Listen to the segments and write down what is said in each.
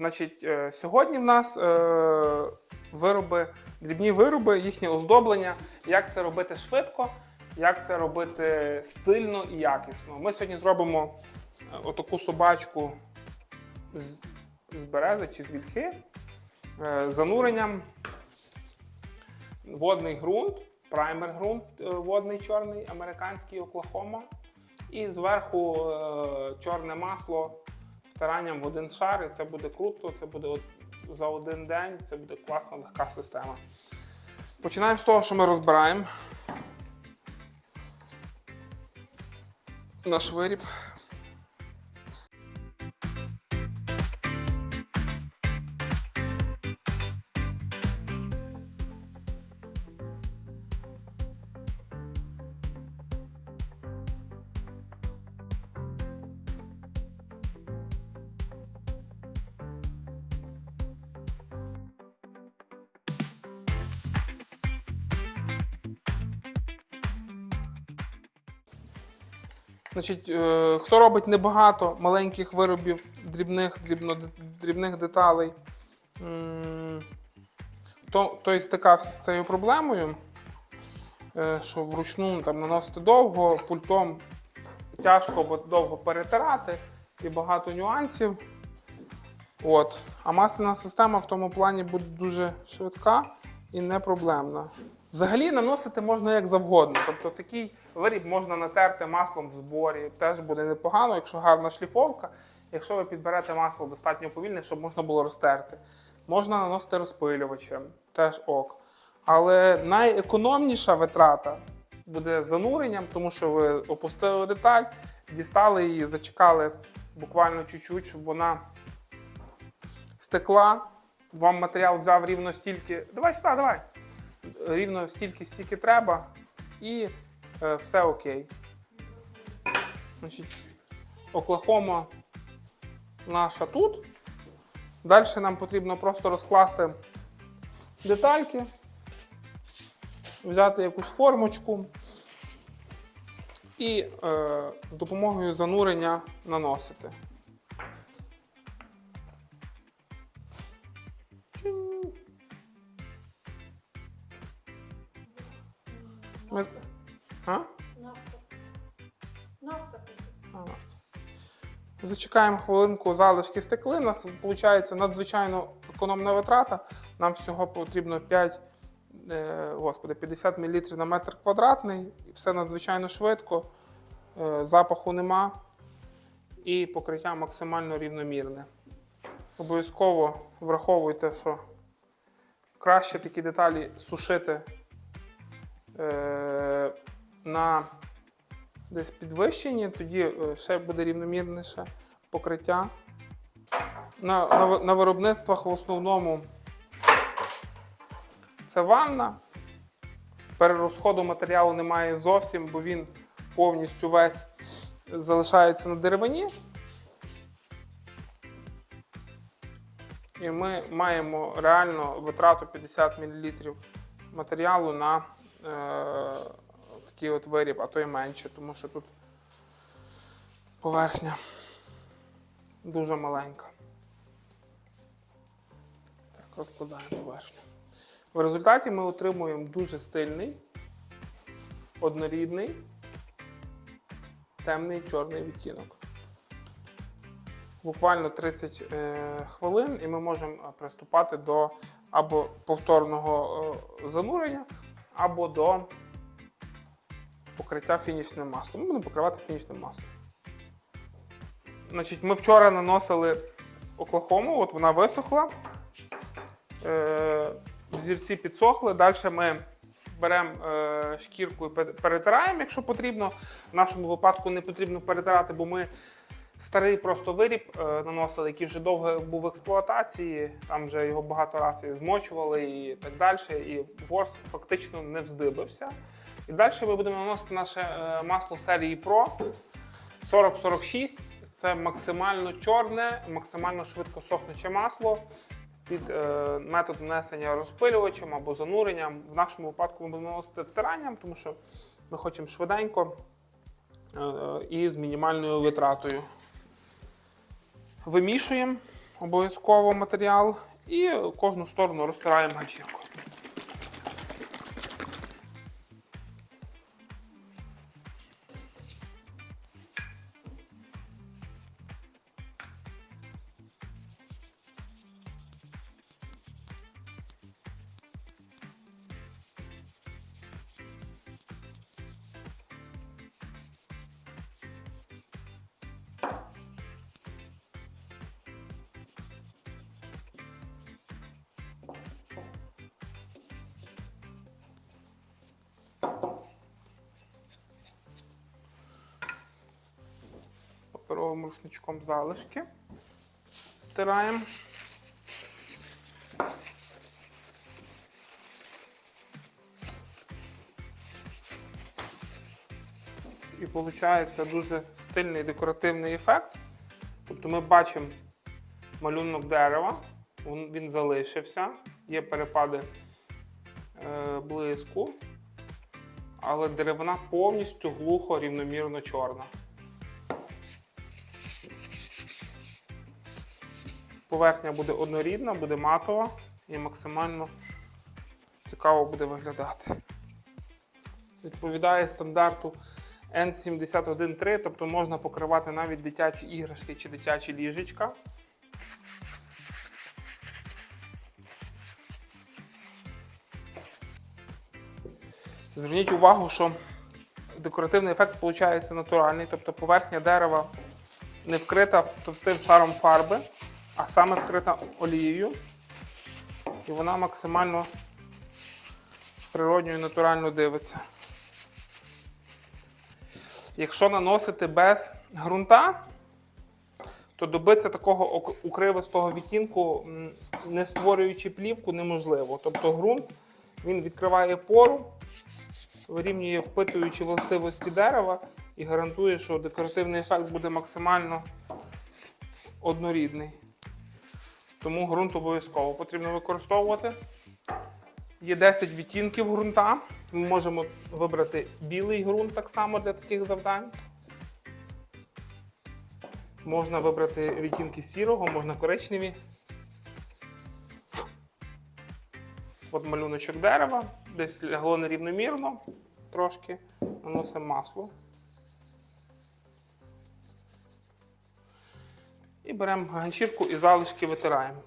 Значить, е, сьогодні в нас е, вироби, дрібні вироби, їхнє оздоблення, як це робити швидко, як це робити стильно і якісно. Ми сьогодні зробимо е, отаку собачку з, берези чи з вільхи з зануренням водний ґрунт, праймер ґрунт водний чорний, американський Оклахома. І зверху чорне масло втиранням в один шар, і це буде круто, це буде от за один день, це буде класна, легка система. Починаємо з того, що ми розбираємо наш виріб. Значить, е, хто робить небагато маленьких виробів, дрібних, дрібно, дрібних деталей, то, той стикався з цією проблемою, е, що вручну там, наносити довго, пультом тяжко, бо довго перетирати і багато нюансів. От. А масляна система в тому плані буде дуже швидка і не проблемна. Взагалі наносити можна як завгодно. Тобто такий виріб можна натерти маслом в зборі. Теж буде непогано, якщо гарна шліфовка. Якщо ви підберете масло достатньо повільне, щоб можна було розтерти. Можна наносити розпилювачем, теж ок. Але найекономніша витрата буде зануренням, тому що ви опустили деталь, дістали її, зачекали буквально чуть-чуть, щоб вона стекла. Вам матеріал взяв рівно стільки. Давай сюди, давай. Рівно стільки, стільки треба, і е, все окей. Значить, Оклахома наша тут. Далі нам потрібно просто розкласти детальки, взяти якусь формочку і е, з допомогою занурення наносити. Ми... А? Нафта. Нафта. А, нафта. Зачекаємо хвилинку, залишки стекли. У нас виходить надзвичайно економна витрата. Нам всього потрібно 5, е, господи, 50 мл на метр квадратний. І Все надзвичайно швидко, е, запаху нема і покриття максимально рівномірне. Обов'язково враховуйте, що краще такі деталі сушити е, на десь підвищенні, тоді е, ще буде рівномірніше покриття. На, на, на виробництвах в основному це ванна. Перерозходу матеріалу немає зовсім, бо він повністю весь залишається на деревині. І ми маємо реально витрату 50 мл матеріалу на такий от виріб, а то й менше, тому що тут поверхня дуже маленька. Так, розкладаємо поверхню. В результаті ми отримуємо дуже стильний, однорідний, темний чорний відтінок. Буквально 30 е, хвилин, і ми можемо е, приступати до або повторного е, занурення, або до покриття фінішним маслом. Ми будемо покривати фінішним маслом. Значить, ми вчора наносили Оклахому, от вона висохла. Е, зірці підсохли. Далі ми беремо е, шкірку і перетираємо, якщо потрібно. В нашому випадку не потрібно перетирати, бо ми старий просто виріб е, наносили, який вже довго був в експлуатації. Там вже його багато разів змочували і так далі. І ворс фактично не вздибився. І далі ми будемо наносити наше е, масло серії Pro 4046. Це максимально чорне, максимально швидко сохнуче масло під е, метод нанесення розпилювачем або зануренням. В нашому випадку ми будемо наносити втиранням, тому що ми хочемо швиденько і з мінімальною витратою. Вимішуємо обов'язково матеріал і кожну сторону розтираємо ганчіркою. Паперовим рушничком залишки. Стираємо. І виходить дуже стильний декоративний ефект. Тобто ми бачимо малюнок дерева, він, він залишився, є перепади е, блиску, але деревина повністю глухо рівномірно чорна. Поверхня буде однорідна, буде матова і максимально цікаво буде виглядати. Відповідає стандарту N713, тобто можна покривати навіть дитячі іграшки чи дитячі ліжечка. Зверніть увагу, що декоративний ефект виходить натуральний, тобто поверхня дерева не вкрита товстим шаром фарби, а саме вкрита олією. І вона максимально природньо і натурально дивиться. Якщо наносити без ґрунта, то добитися такого укривистого відтінку, не створюючи плівку, неможливо. Тобто ґрунт він відкриває пору, вирівнює впитуючі властивості дерева і гарантує, що декоративний ефект буде максимально однорідний. Тому ґрунт обов'язково потрібно використовувати. Є 10 відтінків ґрунта. Ми можемо вибрати білий ґрунт так само для таких завдань. Можна вибрати відтінки сірого, можна коричневі. От малюночок дерева, десь лягло нерівномірно, трошки наносимо масло. І беремо ганчірку і залишки витираємо.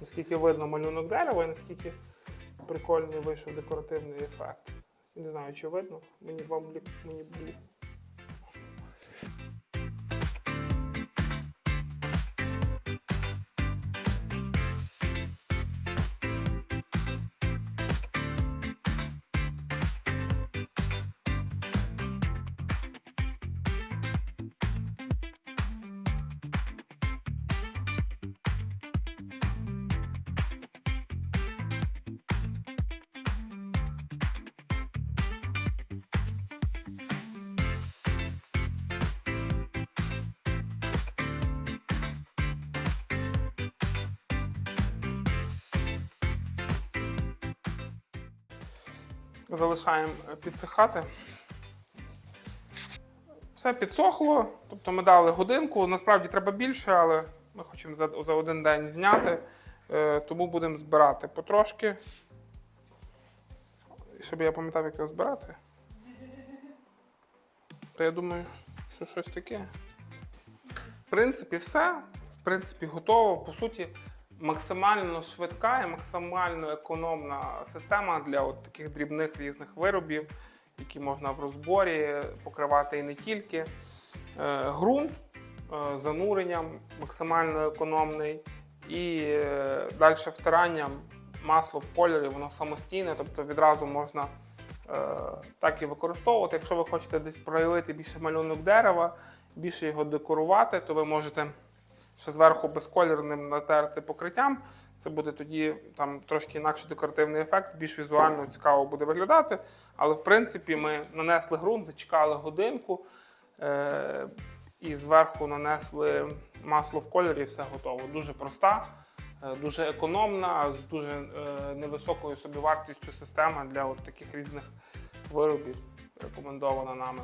Наскільки видно малюнок дерева і наскільки прикольний вийшов декоративний ефект. Не знаю, чи видно. Мені вам мені залишаємо е, підсихати. Все підсохло, тобто ми дали годинку. Насправді треба більше, але ми хочемо за, за один день зняти, е, тому будемо збирати потрошки. І Щоб я пам'ятав, як його збирати. То я думаю, що щось таке. В принципі, все. В принципі, готово. По суті, максимально швидка і максимально економна система для от таких дрібних різних виробів, які можна в розборі покривати і не тільки. Е, Ґрунт е, зануренням максимально економний. І е, далі втиранням масло в кольорі, воно самостійне, тобто відразу можна так і використовувати. Якщо ви хочете десь проявити більше малюнок дерева, більше його декорувати, то ви можете ще зверху безколірним натерти покриттям. Це буде тоді там трошки інакший декоративний ефект, більш візуально цікаво буде виглядати. Але в принципі ми нанесли ґрунт, зачекали годинку е- і зверху нанесли масло в кольорі, і все готово. Дуже проста е, дуже економна, з дуже е, невисокою собівартістю система для от таких різних виробів, рекомендована нами.